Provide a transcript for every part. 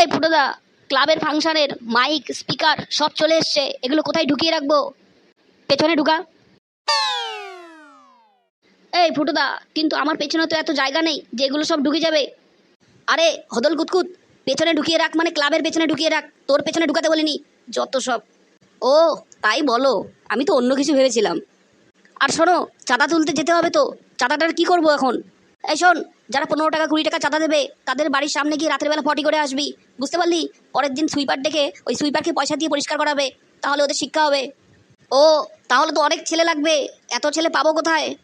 এই ফুটোদা, ক্লাবের ফাংশনের মাইক, স্পিকার সব চলে এসছে। এগুলো কোথায় ঢুকিয়ে রাখব? পেছনে ঢুকা। এই ফুটোদা, কিন্তু আমার পেছনে তো এত জায়গা নেই যে এগুলো সব ঢুকে যাবে। আরে, হদল কুতকুত, পেছনে ঢুকিয়ে রাখ মানে ক্লাবের পেছনে ঢুকিয়ে রাখ, তোর পেছনে ঢুকাতে বলিনি, যত সব। ও, তাই বলো, আমি তো অন্য কিছু ভেবেছিলাম। আর শোনো, চাঁদা তুলতে যেতে হবে তো, চাঁদাটার কি করব এখন? এই শোন যারা পনেরো টাকা, কুড়ি টাকা চাঁদা দেবে, তাদের বাড়ির সামনে গিয়ে রাতের বেলা ফটি করে আসবি। বুঝতে পারলি? পরের দিন সুইপার ডেকে ওই সুইপারকে পয়সা দিয়ে পরিষ্কার করাবে, তাহলে ওদের শিক্ষা হবে। ও, তাহলে তো অনেক ছেলে লাগবে। এত ছেলে পাবো কোথায়?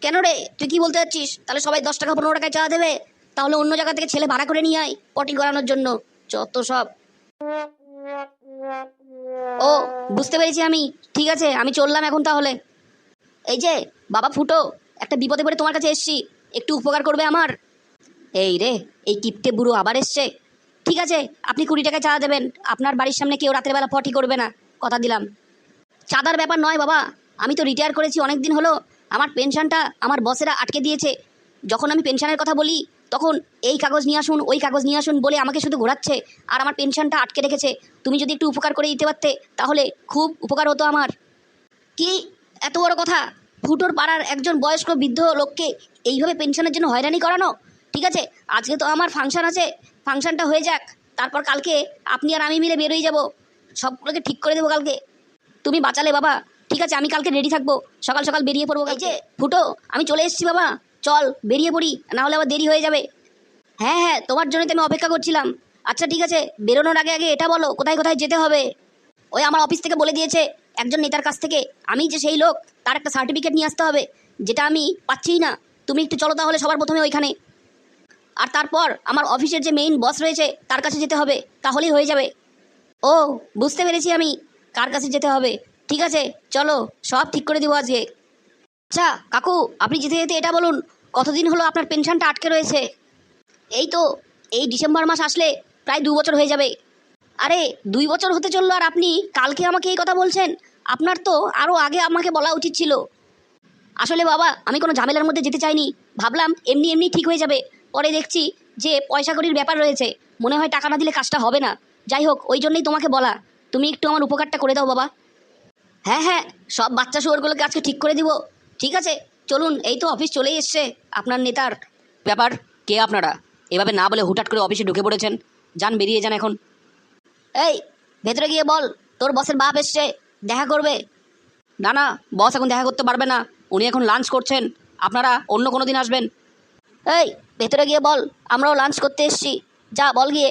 কেন রে? তুই কি বলতে চাচ্ছিস? তাহলে সবাই দশ টাকা, পনেরো টাকায় চাঁদা দেবে। তাহলে অন্য জায়গা থেকে ছেলে ভাড়া করে নিয়ে আয় পটি করানোর জন্য। যত সব। ও, বুঝতে পেরেছি আমি। ঠিক আছে, আমি চললাম এখন তাহলে। এই যে, বাবা ফুটো, একটা বিপদে পড়ে তোমার কাছে এসছি। একটু উপকার করবে আমার? এই রে, এই কিপটে বুড়ো আবার এসছে। ঠিক আছে, আপনি কুড়ি টাকা চাঁদা দেবেন। আপনার বাড়ির সামনে কেউ রাতের বেলা করবে না, কথা দিলাম। চাঁদার ব্যাপার নয় বাবা, আমি তো রিটায়ার করেছি অনেক দিন হলো। আমার পেনশনটা আমার বসেরা আটকে দিয়েছে। যখন আমি পেনশনের কথা বলি, তখন এই কাগজ নিয়ে আসুন, ওই কাগজ নিয়ে আসুন বলে আমাকে শুধু ঘোরাচ্ছে। আর আমার পেনশনটা আটকে রেখেছে। তুমি যদি একটু উপকার করে দিতে পারতে, তাহলে খুব উপকার হতো আমার। কি? এত বড় কথা? ফুটোর পাড়ার একজন বয়স্ক বৃদ্ধ লোককে এইভাবে পেনশনের জন্য হয়রানি করানো? ঠিক আছে আজকে তো আমার ফাংশন আছে ফাংশনটা হয়ে যাক। তারপর কালকে আপনি আর আমি মিলে বেরোই যাব। সবগুলোকে ঠিক করে দেবো কালকে। তুমি বাঁচালে বাবা। ঠিক আছে আমি কালকে রেডি থাকব। সকাল সকাল বেরিয়ে পড়ব এই যে ফুটো আমি চলে এসেছি বাবা। চল বেরিয়ে পড়ি না হলে আবার দেরি হয়ে যাবে। হ্যাঁ হ্যাঁ তোমার জন্যই তো আমি অপেক্ষা করছিলাম। আচ্ছা ঠিক আছে বেরোনোর আগে আগে এটা বলো কোথায় কোথায় যেতে হবে? ওই আমার অফিস থেকে বলে দিয়েছে একজন নেতার কাছ থেকে, আমি যে সেই লোক, তার একটা সার্টিফিকেট নিয়ে আসতে হবে, যেটা আমি পাচ্ছিই না। তুমি একটু চলো তাহলে সবার প্রথমে ওইখানে। আর তারপর আমার অফিসের যে মেইন বস রয়েছে, তার কাছে যেতে হবে, তাহলেই হয়ে যাবে। ও, বুঝতে পেরেছি আমি, কার কাছে যেতে হবে। ঠিক আছে, চলো, সব ঠিক করে দেবো আজকে। আচ্ছা কাকু, আপনি যেতে যেতে এটা বলুন, কতদিন হলো আপনার পেনশনটা আটকে রয়েছে? এই তো, এই ডিসেম্বর মাস আসলে প্রায় দু বছর হয়ে যাবে। আরে, দুই বছর হতে চলল আর আপনি কালকে আমাকে এই কথা বলছেন। আপনার তো আরও আগে আমাকে বলা উচিত ছিল। আসলে বাবা, আমি কোনো ঝামেলার মধ্যে যেতে চাইনি। ভাবলাম এমনি এমনি ঠিক হয়ে যাবে। পরে দেখছি যে পয়সা কড়ির ব্যাপার রয়েছে। মনে হয় টাকা না দিলে কাজটা হবে না। যাই হোক, ওই জন্যই তোমাকে বলা। তুমি একটু আমার উপকারটা করে দাও বাবা। হ্যাঁ হ্যাঁ সব বাচ্চা শুয়োরগুলোকে আজকে ঠিক করে দিব। ঠিক আছে, চলুন, এই তো অফিস চলেই এসছে। আপনার নেতার ব্যাপার, কে আপনারা? এভাবে না বলে হুটহাট করে অফিসে ঢুকে পড়েছেন। যান, বেরিয়ে যান এখন। এই ভেতরে গিয়ে বল তোর বসের বাপ এসছে দেখা করবে। না না বস এখন দেখা করতে পারবে না উনি এখন লাঞ্চ করছেন আপনারা অন্য কোনো দিন আসবেন। এই ভেতরে গিয়ে বল আমরাও লাঞ্চ করতে এসছি যা বল গিয়ে।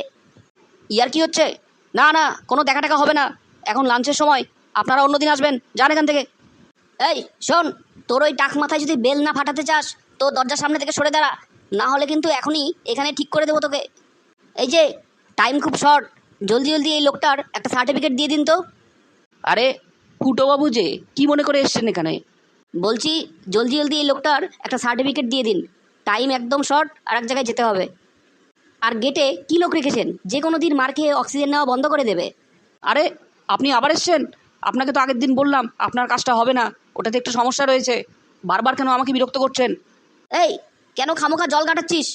ইয়ার কি হচ্ছে? না না কোনো দেখা টাকা হবে না এখন লাঞ্চের সময় আপনারা অন্য দিন আসবেন যান এখান থেকে। এই শোন তোর ওই টাক মাথায় যদি বেল না ফাটাতে চাস তো দরজার সামনে থেকে সরে দাঁড়া না হলে কিন্তু এখনই এখানে ঠিক করে দেবো তোকে। এই যে টাইম খুব শর্ট জলদি জলদি এই লোকটার একটা সার্টিফিকেট দিয়ে দিন তো। আরে ফুটোবাবু যে কি মনে করে এসছেন এখানে? বলছি জলদি জলদি এই লোকটার একটা সার্টিফিকেট দিয়ে দিন। টাইম একদম শর্ট আর এক জায়গায় যেতে হবে। আর গেটে কী লোক রেখেছেন? যে কোনো দিন মার খেয়ে অক্সিজেন নেওয়া বন্ধ করে দেবে। আরে আপনি আবার এসছেন? আপনাকে তো আগের দিন বললাম আপনার কাজটা হবে না। ওটাতে একটু সমস্যা রয়েছে। বারবার কেন আমাকে বিরক্ত করছেন? এই কেন খামোখা জল কাটাচ্ছিস?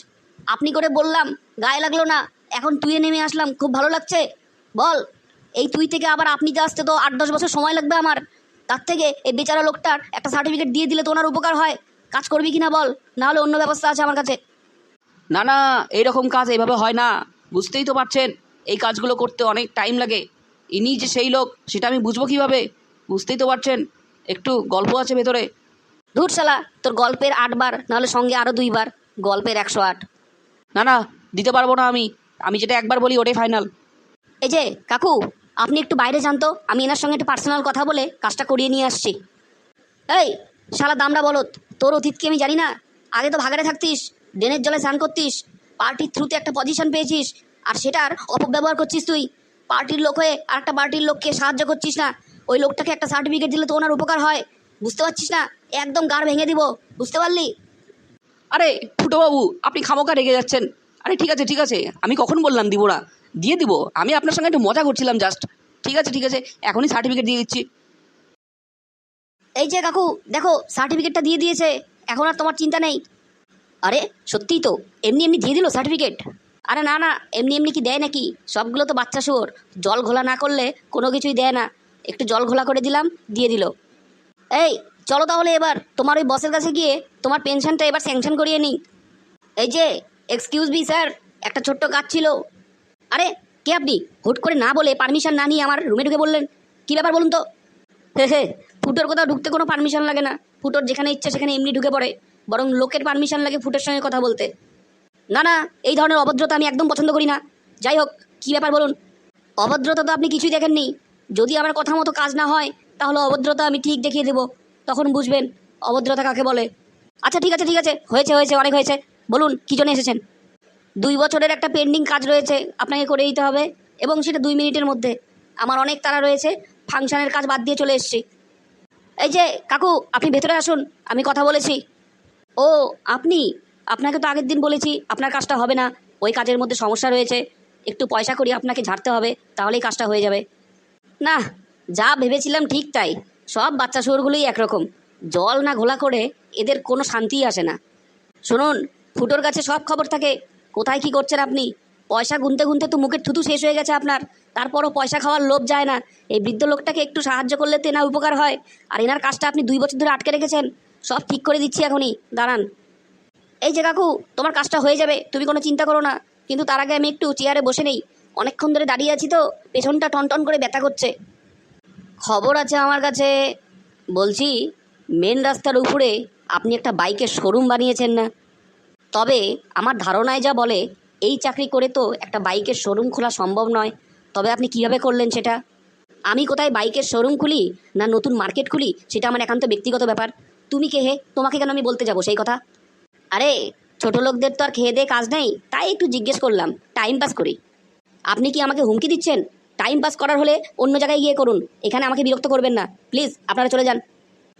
আপনি করে বললাম গায়ে লাগল না। এখন তুইয়ে নেমে আসলাম খুব ভালো লাগছে। বল এই তুই থেকে আবার আপনিতে আসতে তো আট দশ বছর সময় লাগবে আমার। তার থেকে এই বেচারা লোকটার একটা সার্টিফিকেট দিয়ে দিলে তো ওনার উপকার হয়। কাজ করবি কি না বল নাহলে অন্য ব্যবস্থা আছে আমার কাছে। না না এইরকম কাজ এইভাবে হয় না। বুঝতেই তো পারছেন এই কাজগুলো করতে অনেক টাইম লাগে। ইনি যে সেই লোক সেটা আমি বুঝব কীভাবে? বুঝতেই তো পারছেন একটু গল্প আছে ভেতরে। ধুর শালা তোর গল্পের আটবার নাহলে সঙ্গে আরও দুইবার গল্পের একশো আট। না না দিতে পারব না আমি। আমি যেটা একবার বলি ওটাই ফাইনাল এই যে কাকু আপনি একটু বাইরে যান তো। আমি এনার সঙ্গে একটু পার্সোনাল কথা বলে কাজটা করিয়ে নিয়ে আসছি। এই শালা দামড়া বলত তোর অতীত কি আমি জানি না। আগে তো ভাগারে থাকতিস ড্রেনের জলে স্নান করতিস পার্টির থ্রুতে একটা পজিশন পেয়েছিস আর সেটার অপব্যবহার করছিস তুই। পার্টির লোক হয়ে আর একটা পার্টির লোককে সাহায্য করছিস না। ওই লোকটাকে একটা সার্টিফিকেট দিলে তো ওনার উপকার হয়। বুঝতে পারছিস না? একদম গাড় ভেঙে দিব। বুঝতে পারলি? আরে ফুটোবাবু আপনি খামোকা রেগে যাচ্ছেন। আরে ঠিক আছে ঠিক আছে। আমি কখন বললাম দিব না? দিয়ে দিব। আমি আপনার সঙ্গে একটু মজা করছিলাম জাস্ট ঠিক আছে ঠিক আছে। এখনই সার্টিফিকেট দিয়ে দিচ্ছি। এই যে কাকু, দেখো সার্টিফিকেটটা দিয়ে দিয়েছে। এখন আর তোমার চিন্তা নেই। আরে, সত্যিই তো। এমনি এমনি দিয়ে দিল সার্টিফিকেট আরে না না। এমনি এমনি কি দেয় নাকি? সবগুলো তো বাচ্চা শুয়োর। জল ঘোলা না করলে কোনো কিছুই দেয় না। একটু জল ঘোলা করে দিলাম, দিয়ে দিল। এই, চলো তাহলে এবার। তোমার ওই বসের কাছে গিয়ে তোমার পেনশনটা এবার স্যাংশন করিয়ে নিই এই যে এক্সকিউজ মি স্যার একটা ছোট্ট কাজ ছিল। আরে, কে আপনি? হুট করে না বলে পারমিশন না নিয়ে আমার রুমে ঢুকে বললেন। কী ব্যাপার বলুন তো? হে হে, ফুটোর কোথাও ঢুকতে কোনো পারমিশন লাগে না। ফুটোর যেখানে ইচ্ছা সেখানে এমনি ঢুকে পড়ে। বরং লোকের পারমিশন লাগে ফুটোর সঙ্গে কথা বলতে। না না, এই ধরনের অভদ্রতা আমি একদম পছন্দ করি না। যাই হোক, কী ব্যাপার বলুন? অভদ্রতা তো আপনি কিছুই দেখেননি। যদি আমার কথা মতো কাজ না হয়, তাহলে অভদ্রতা আমি ঠিক দেখিয়ে দেবো। তখন বুঝবেন অভদ্রতা কাকে বলে। আচ্ছা ঠিক আছে ঠিক আছে। হয়েছে হয়েছে, অনেক হয়েছে। বলুন, কী জন্য এসেছেন? দুই বছরের একটা পেন্ডিং কাজ রয়েছে, আপনাকে করে দিতে হবে, এবং সেটা দুই মিনিটের মধ্যে। আমার অনেক তারা রয়েছে, ফাংশনের কাজ বাদ দিয়ে চলে এসেছি। এই যে, কাকু, আপনি ভেতরে আসুন, আমি কথা বলেছি। ও, আপনি? আপনাকে তো আগের দিন বলেছি, আপনার কাজটা হবে না। ওই কাজের মধ্যে সমস্যা রয়েছে, একটু পয়সা করি আপনাকে ঝাড়তে হবে, তাহলেই কাজটা হয়ে যাবে। না, যা ভেবেছিলাম ঠিক তাই, সব বাচ্চা শুয়োরগুলোই একরকম। জল না ঘোলা করে এদের কোনো শান্তিই আসে না। শুনুন ফুটোর কাছে সব খবর থাকে। কোথায় কি করছেন আপনি? পয়সা গুনতে গুনতে তো মুখের থুতু শেষ হয়ে গেছে আপনার। তারপরও পয়সা খাওয়ার লোভ যায় না। এই বৃদ্ধ লোকটাকে একটু সাহায্য করলে তো উপকার হয়। আর এনার কাজটা আপনি দুই বছর ধরে আটকে রেখেছেন। সব ঠিক করে দিচ্ছি এখনই। দাঁড়ান। এই যে কাকু, তোমার কাজটা হয়ে যাবে। তুমি কোনো চিন্তা করো না। কিন্তু তার আগে আমি একটু চেয়ারে বসে নেই। অনেকক্ষণ ধরে দাঁড়িয়ে আছি তো। পেছনটা টনটন করে ব্যথা করছে। খবর আছে আমার কাছে। বলছি মেন রাস্তার উপরে আপনি একটা বাইকের শোরুম বানিয়েছেন না? তবে আমার ধারণায় যা বলে, এই চাকরি করে তো একটা বাইকের শোরুম খোলা সম্ভব নয়। তবে আপনি কীভাবে করলেন সেটা? আমি কোথায় বাইকের শোরুম খুলি না নতুন মার্কেট খুলি, সেটা আমার একান্ত ব্যক্তিগত ব্যাপার। তুমি কে হে? তোমাকে কেন আমি বলতে যাব সেই কথা? আরে, ছোট লোকদের তো আর খেয়ে দিয়ে কাজ নেই, তাই একটু জিজ্ঞেস করলাম, টাইম পাস করি। আপনি কি আমাকে হুমকি দিচ্ছেন? টাইম পাস করার হলে অন্য জায়গায় গিয়ে করুন, এখানে আমাকে বিরক্ত করবেন না। প্লিজ, আপনারা চলে যান।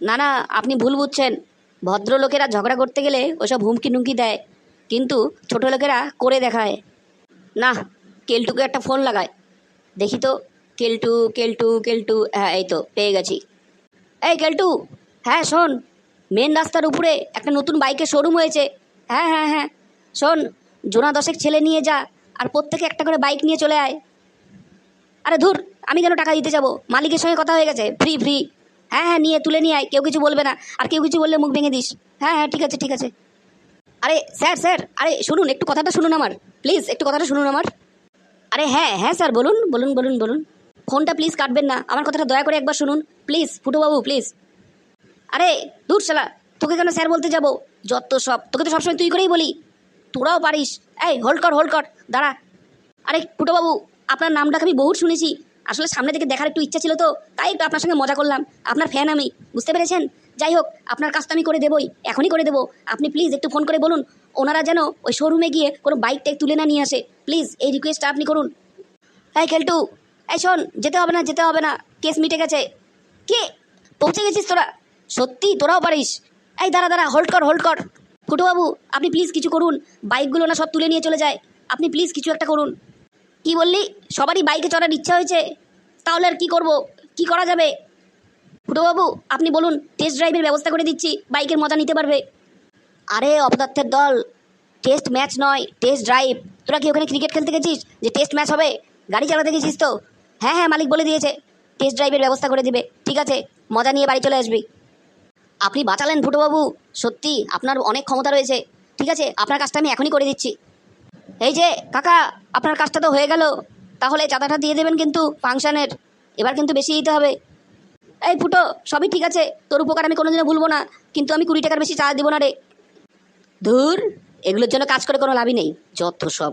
না না, আপনি ভুল বুঝছেন। ভদ্রলোকেরা ঝগড়া করতে গেলে ওসব হুমকি নুমকি দেয়, কিন্তু ছোট লোকেরা করে দেখায়। না কেলটুকে একটা ফোন লাগায় দেখি তো, কেলটু কেলটু কেলটু হ্যাঁ এই তো, পেয়ে গেছি। এই কেলটু হ্যাঁ শোন, মেন রাস্তার উপরে একটা নতুন বাইকের শোরুম হয়েছে। হ্যাঁ হ্যাঁ হ্যাঁ শোন, জোনা দশেক ছেলে নিয়ে যা, আর প্রত্যেকে একটা করে বাইক নিয়ে চলে আয়। আরে ধুর, আমি কেন টাকা দিতে যাব? মালিকের সঙ্গে কথা হয়ে গেছে, ফ্রি ফ্রি। হ্যাঁ হ্যাঁ নিয়ে, তুলে নিয়ে আয়। কেউ কিছু বলবে না। আর কেউ কিছু বললে মুখ ভেঙে দিস। হ্যাঁ হ্যাঁ ঠিক আছে ঠিক আছে। আরে, স্যার স্যার, আরে শুনুন, একটু কথাটা শুনুন আমার। প্লিজ, একটু কথাটা শুনুন আমার। আরে হ্যাঁ হ্যাঁ স্যার, বলুন বলুন বলুন বলুন। ফোনটা প্লিজ কাটবেন না। আমার কথাটা দয়া করে একবার শুনুন। Please, Phutobabu, please. আরে, দূর শালা, তোকে কেন স্যার বলতে যাব? যত সব তোকে তো সবসময় তুই করেই বলি। তোরাও পারিস। এই হোল্ড কর হোল্ড কর। দাঁড়া। আরে, ফুটোবাবু, আপনার নামটাকে আমি বহুত শুনেছি। আসলে সামনে থেকে দেখার একটু ইচ্ছা ছিল তো, তাই একটু আপনার সঙ্গে মজা করলাম। আপনার ফ্যান আমি, বুঝতে পেরেছেন? যাই হোক, আপনার কাজটা আমি করে দেবই, এখনই করে দেবো। আপনি প্লিজ একটু ফোন করে বলুন, ওনারা যেন ওই শোরুমে গিয়ে কোনো বাইক টাইক তুলে না নিয়ে আসে। প্লিজ এই রিকোয়েস্টটা আপনি করুন। এই খেলটু, এই শোন, যেতে হবে না, যেতে হবে না কেস মিটে গেছে। কে? পৌঁছে গেছিস তোরা? সত্যি, তোরাও পারিস? এই দাঁড়া দাঁড়া হোল্ড কর হোল্ড কর। ফুটুবাবু আপনি প্লিজ কিছু করুন বাইকগুলো না সব তুলে নিয়ে চলে যায়। আপনি প্লিজ কিছু একটা করুন। কি বললি? সবারই বাইকে চড়ার ইচ্ছা হয়েছে। তাহলে আর কী করব? কি করা যাবে? ফুটোবাবু আপনি বলুন টেস্ট ড্রাইভের ব্যবস্থা করে দিচ্ছি বাইকের মজা নিতে পারবে। আরে, অপদার্থের দল টেস্ট ম্যাচ নয় টেস্ট ড্রাইভ তোরা কি ওখানে ক্রিকেট খেলতে গেছিস? যে টেস্ট ম্যাচ হবে, গাড়ি চালাতে গেছিস তো? হ্যাঁ হ্যাঁ মালিক বলে দিয়েছে। টেস্ট ড্রাইভের ব্যবস্থা করে দিবে। ঠিক আছে, মজা নিয়ে বাড়ি চলে আসবি। আপনি বাঁচালেন ফুটোবাবু সত্যি, আপনার অনেক ক্ষমতা রয়েছে। ঠিক আছে, আপনার কাজটা আমি এখনই করে দিচ্ছি। এই যে, কাকা, আপনার কাজটা তো হয়ে গেল। তাহলে চাঁদাটা দিয়ে দেবেন কিন্তু ফাংশানের। এবার কিন্তু বেশি দিতে হবে। এই ফুটো, সবই ঠিক আছে। তোর উপকার আমি কোনোদিনও ভুলবো না। কিন্তু আমি কুড়ি টাকার বেশি চাঁদা দেবো না রে। ধুর, এগুলোর জন্য কাজ করে কোনো লাভই নেই। যত সব